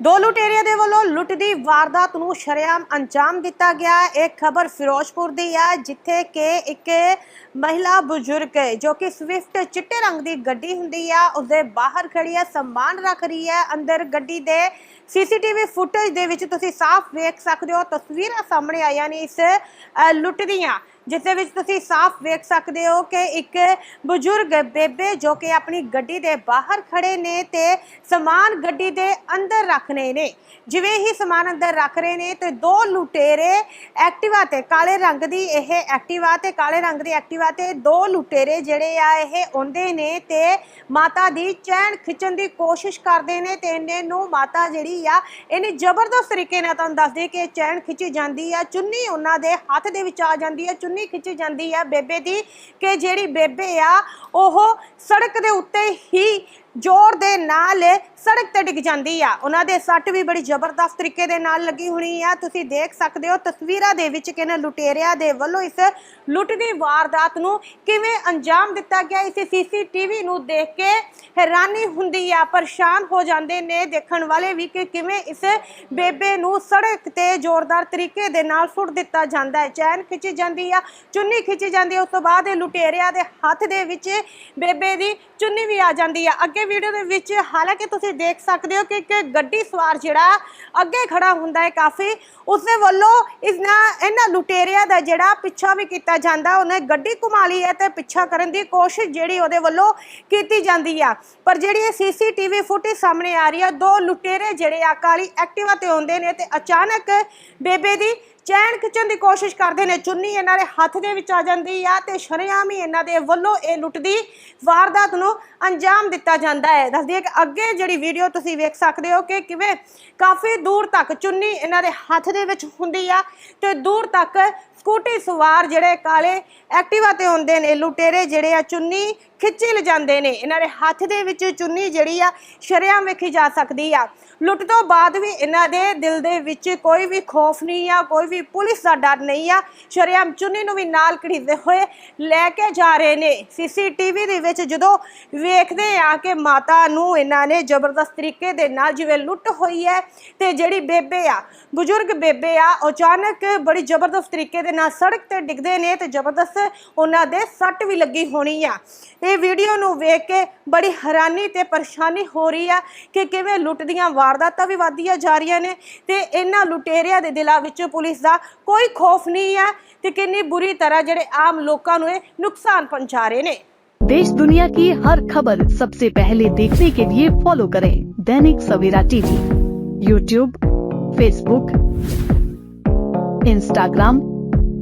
ਦੋ ਲੁਟੇਰਿਆਂ ਦੇ ਵੱਲੋਂ ਲੁੱਟ ਦੀ ਵਾਰਦਾਤ ਨੂੰ ਸ਼ਰੇਆਮ ਅੰਜਾਮ ਦਿੱਤਾ ਗਿਆ ਇਹ ਖਬਰ ਫਿਰੋਜ਼ਪੁਰ ਦੀ ਹੈ, ਜਿੱਥੇ ਕਿ ਇੱਕ ਮਹਿਲਾ ਬਜ਼ੁਰਗ ਜੋ ਕਿ ਸਵਿਫਟ ਚਿੱਟੇ ਰੰਗ ਦੀ ਗੱਡੀ ਹੁੰਦੀ ਆ, ਉਸਦੇ ਬਾਹਰ ਖੜੀ ਹੈ, ਸਮਾਨ ਰੱਖ ਰਹੀ ਹੈ। ਅੰਦਰ ਗੱਡੀ ਦੇ ਸੀਸੀਟੀਵੀ ਫੁਟੇਜ ਦੇ ਵਿੱਚ ਤੁਸੀਂ ਸਾਫ਼ ਵੇਖ ਸਕਦੇ ਹੋ, ਤਸਵੀਰਾਂ ਸਾਹਮਣੇ ਆਈਆਂ ਨੇ ਇਸ ਲੁੱਟ ਦੀਆਂ ਜਿਸ ਦੇ ਵਿੱਚ ਤੁਸੀਂ ਸਾਫ਼ ਵੇਖ ਸਕਦੇ ਹੋ ਕਿ ਇੱਕ ਬਜ਼ੁਰਗ ਬੇਬੇ ਜੋ ਕਿ ਆਪਣੀ ਗੱਡੀ ਦੇ ਬਾਹਰ ਖੜੇ ਨੇ ਤੇ ਸਮਾਨ ਗੱਡੀ ਦੇ ਅੰਦਰ ਰੱਖ ਰੱਖਨੇ ਨੇ। ਜਿਵੇਂ ਹੀ ਸਮਾਨ ਅੰਦਰ ਰੱਖ ਰਹੇ ਨੇ ਤੇ ਦੋ ਲੁਟੇਰੇ ਐਕਟਿਵਾ ਤੇ ਕਾਲੇ ਰੰਗ ਦੀ ਇਹ ਐਕਟਿਵਾ ਤੇ ਕਾਲੇ ਰੰਗ ਦੀ ਐਕਟਿਵਾ ਤੇ ਦੋ ਲੁਟੇਰੇ ਜਿਹੜੇ ਆ ਇਹ ਆਉਂਦੇ ਨੇ ਤੇ ਮਾਤਾ ਦੀ ਚੈਨ ਖਿੱਚਣ ਦੀ ਕੋਸ਼ਿਸ਼ ਕਰਦੇ ਨੇ ਤੇ ਇਹਨੇ ਨੂੰ ਮਾਤਾ ਜਿਹੜੀ ਆ, ਇਹਨੇ ਜ਼ਬਰਦਸਤ ਤਰੀਕੇ ਨਾਲ ਤੁਹਾਨੂੰ ਦੱਸਦੇ ਕਿ ਇਹ ਚੈਨ ਖਿੱਚੀ ਜਾਂਦੀ ਆ, ਚੁੰਨੀ ਉਹਨਾਂ ਦੇ ਹੱਥ ਦੇ ਵਿੱਚ ਆ ਜਾਂਦੀ ਆ, ਚੁੰਨੀ ਖਿੱਚੀ ਜਾਂਦੀ ਆ ਬੇਬੇ ਦੀ ਕਿ ਜਿਹੜੀ ਬੇਬੇ ਆ, ਉਹ ਸੜਕ ਦੇ ਉੱਤੇ ਹੀ ਜ਼ੋਰ ਦੇ ਨਾਲ ਸੜਕ ਤੇ ਡਿੱਗ ਜਾਂਦੀ ਆ। ਉਹਨਾਂ ਦੇ ਸੱਟ ਵੀ ਬੜੀ ਜ਼ਬਰਦਸਤ ਤਰੀਕੇ ਦੇ ਨਾਲ ਲੱਗੀ ਹੋਣੀ ਆ। ਤੁਸੀਂ ਦੇਖ ਸਕਦੇ ਹੋ ਤਸਵੀਰਾਂ ਦੇ ਵਿੱਚ ਕਿ ਇਹਨਾਂ ਲੁਟੇਰਿਆਂ ਦੇ ਵੱਲੋਂ ਇਸ ਲੁੱਟ ਦੀ ਵਾਰਦਾਤ ਨੂੰ ਕਿਵੇਂ ਅੰਜਾਮ ਦਿੱਤਾ ਗਿਆ। ਇਸ ਸੀਸੀਟੀਵੀ ਨੂੰ ਦੇਖ ਕੇ ਹੈਰਾਨੀ ਹੁੰਦੀ ਆ, ਪਰੇਸ਼ਾਨ ਹੋ ਜਾਂਦੇ ਨੇ। ਦੇਖਣ ਵਾਲੇ ਵੀ ਕਿ ਕਿਵੇਂ ਇਸ ਬੇਬੇ ਨੂੰ ਸੜਕ ਤੇ ਜ਼ੋਰਦਾਰ ਤਰੀਕੇ ਦੇ ਨਾਲ ਸੁੱਟ ਦਿੱਤਾ ਜਾਂਦਾ ਹੈ। ਚੈਨ ਖਿੱਚੀ ਜਾਂਦੀ ਆ, ਚੁੰਨੀ ਖਿੱਚੀ ਜਾਂਦੀ ਆ। ਉਸ ਤੋਂ ਬਾਅਦ ਇਹ ਲੁਟੇਰਿਆਂ ਦੇ ਹੱਥ ਦੇ ਵਿੱਚ ਬੇਬੇ ਦੀ ਚੁੰਨੀ ਵੀ ਆ ਜਾਂਦੀ ਆ। ਅੱਗੇ ਵੀਡੀਓ ਦੇ ਵਿੱਚ ਹਾਲਾਂਕਿ ਤੁਸੀਂ ਦੇਖ ਸਕਦੇ ਹੋ ਕਿ ਇੱਕ ਗੱਡੀ ਸਵਾਰ ਜਿਹੜਾ ਅੱਗੇ ਖੜਾ ਹੁੰਦਾ ਹੈ ਕਾਫੀ। ਉਸਦੇ ਵੱਲੋਂ ਇਸ ਨਾਲ ਇਹਨਾਂ ਲੁਟੇਰਿਆਂ ਦਾ ਜਿਹੜਾ ਪਿੱਛਾ ਵੀ ਕੀਤਾ ਜਾਂਦਾ, ਉਹਨੇ ਗੱਡੀ ਘੁਮਾ ਲਈ ਹੈ ਤੇ ਪਿੱਛਾ ਕਰਨ ਦੀ ਕੋਸ਼ਿਸ਼ ਜਿਹੜੀ ਉਹਦੇ ਵੱਲੋਂ ਕੀਤੀ ਜਾਂਦੀ ਆ। ਪਰ ਜਿਹੜੀ ਇਹ ਸੀਸੀਟੀਵੀ ਫੁਟੇਜ ਸਾਹਮਣੇ ਆ ਰਹੀ ਆ, ਦੋ ਲੁਟੇਰੇ ਜਿਹੜੇ ਆ ਕਾਲੀ ਐਕਟਿਵਾ ਤੇ ਆਉਂਦੇ ਨੇ ਤੇ ਅਚਾਨਕ ਬੇਬੇ ਦੀ ਚੈਨ ਖਿੱਚਣ ਦੀ ਕੋਸ਼ਿਸ਼ ਕਰਦੇ ਨੇ। ਚੁੰਨੀ ਇਹਨਾਂ ਦੇ ਹੱਥ ਦੇ ਵਿੱਚ ਆ ਜਾਂਦੀ ਆ ਤੇ ਸ਼ਰੇਆਮ ਹੀ ਇਹਨਾਂ ਦੇ ਵੱਲੋਂ ਇਹ ਲੁੱਟ ਦੀ ਵਾਰਦਾਤ ਨੂੰ ਅੰਜਾਮ ਦਿੱਤਾ ਜਾਂਦਾ ਹੈ। ਦੱਸਦੀ ਹੈ ਕਿ ਅੱਗੇ ਜਿਹੜੀ ਵੀਡੀਓ ਤੁਸੀਂ ਵੇਖ ਸਕਦੇ ਹੋ ਕਿ ਕਿਵੇਂ ਕਾਫੀ ਦੂਰ ਤੱਕ ਚੁੰਨੀ ਇਹਨਾਂ ਦੇ ਹੱਥ ਦੇ ਵਿੱਚ ਹੁੰਦੀ ਆ ਤੇ ਦੂਰ ਤੱਕ ਸਕੂਟੀ, ਸਵਾਰ ਜਿਹੜੇ ਕਾਲੇ ਐਕਟਿਵਾ ਤੇ ਹੁੰਦੇ ਨੇ, ਲੁਟੇਰੇ ਜਿਹੜੇ ਆ ਚੁੰਨੀ ਖਿੱਚੀ ਲਿਜਾਂਦੇ ਨੇ। ਇਹਨਾਂ ਦੇ ਹੱਥ ਦੇ ਵਿੱਚ ਚੁੰਨੀ ਜਿਹੜੀ ਆ ਸ਼ਰੇਆਮ ਵੇਖੀ ਜਾ ਸਕਦੀ ਆ। ਲੁੱਟ ਤੋਂ ਬਾਅਦ ਵੀ ਇਹਨਾਂ ਦੇ ਦਿਲ ਦੇ ਵਿੱਚ ਕੋਈ ਵੀ ਖੌਫ ਨਹੀਂ ਆ, ਕੋਈ ਵੀ ਪੁਲਿਸ ਦਾ ਡਰ ਨਹੀਂ ਆ। ਸ਼ਰੇਆਮ ਚੁੰਨੀ ਨੂੰ ਵੀ ਨਾਲ ਘੜੀਦੇ ਹੋਏ ਲੈ ਕੇ ਜਾ ਰਹੇ ਨੇ। ਸੀਸੀਟੀਵੀ ਦੇ ਵਿੱਚ ਜਦੋਂ ਵੇਖਦੇ ਆ ਕਿ ਮਾਤਾ ਨੂੰ ਇਹਨਾਂ ਨੇ ਜ਼ਬਰਦਸਤ ਤਰੀਕੇ ਦੇ ਨਾਲ ਜਿਵੇਂ ਲੁੱਟ ਹੋਈ ਹੈ ਤੇ ਜਿਹੜੀ ਬੇਬੇ ਆ, ਬਜ਼ੁਰਗ ਬੇਬੇ ਆ ਅਚਾਨਕ ਬੜੀ ਜ਼ਬਰਦਸਤ ਤਰੀਕੇ ਦੇ ਨਾਲ ਸੜਕ ਤੇ ਡਿੱਗਦੇ ਨੇ ਤੇ ਜ਼ਬਰਦਸਤ ਉਹਨਾਂ ਦੇ ਸੱਟ ਵੀ ਲੱਗੀ ਹੋਣੀ ਆ ਇਹ ਵੀਡੀਓ ਨੂੰ ਵੇਖ ਕੇ ਬੜੀ ਹੈਰਾਨੀ ਤੇ ਪਰੇਸ਼ਾਨੀ ਹੋ ਰਹੀ ਆ ਕਿ ਕਿਵੇਂ ਲੁੱਟ ਦੀਆਂ ਵਾਰਦਾਤਾਂ ਵੀ ਵਧਦੀਆਂ ਜਾ ਰਹੀਆਂ ਨੇ ਤੇ ਇਹਨਾਂ ਲੁਟੇਰਿਆਂ ਦੇ ਦਿਲਾਂ ਵਿੱਚ ਪੁਲਿਸ ਦਾ ਕੋਈ ਖੌਫ ਨਹੀਂ ਆ ਤੇ ਕਿੰਨੀ ਬੁਰੀ ਤਰ੍ਹਾਂ ਜਿਹੜੇ ਆਮ ਲੋਕਾਂ ਨੂੰ ਇਹ ਨੁਕਸਾਨ ਪਹੁੰਚਾ ਰਹੇ ਨੇ देश दुनिया की हर खबर सबसे पहले देखने के लिए फॉलो करें Dainik Savera TV YouTube Facebook Instagram